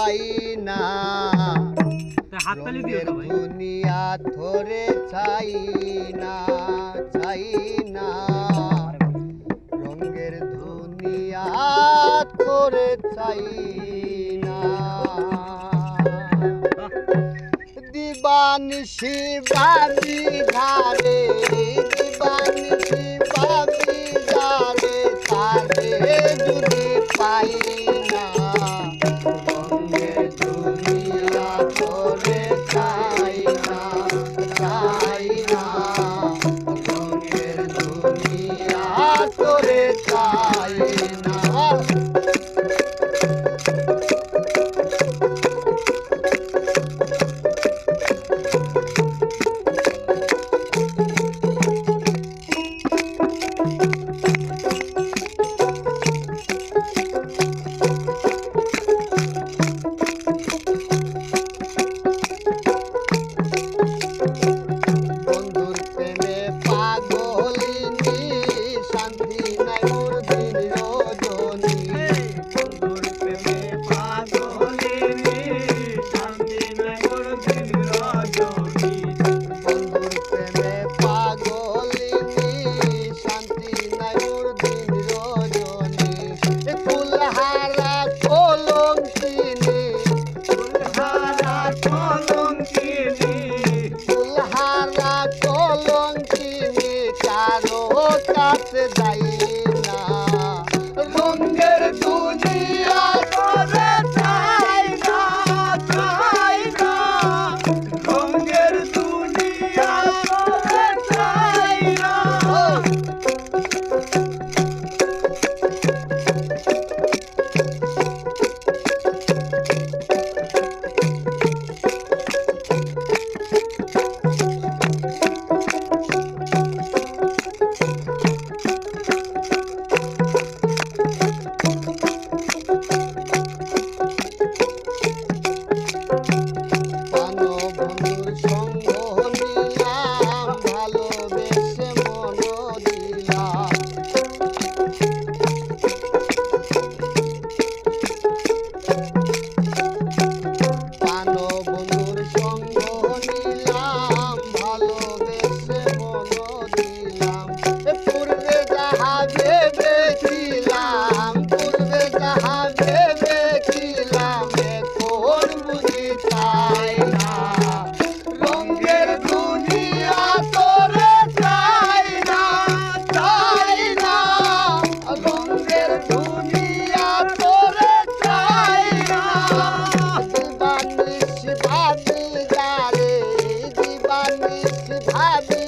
পাই না রঙের দুনিয়া ধরে চাই না চাই না রঙের দুনিয়া ধরে চাই না দিবান শিবাদি ধারে দিবান শিবাদি ধারে তারে যদি পাই happy.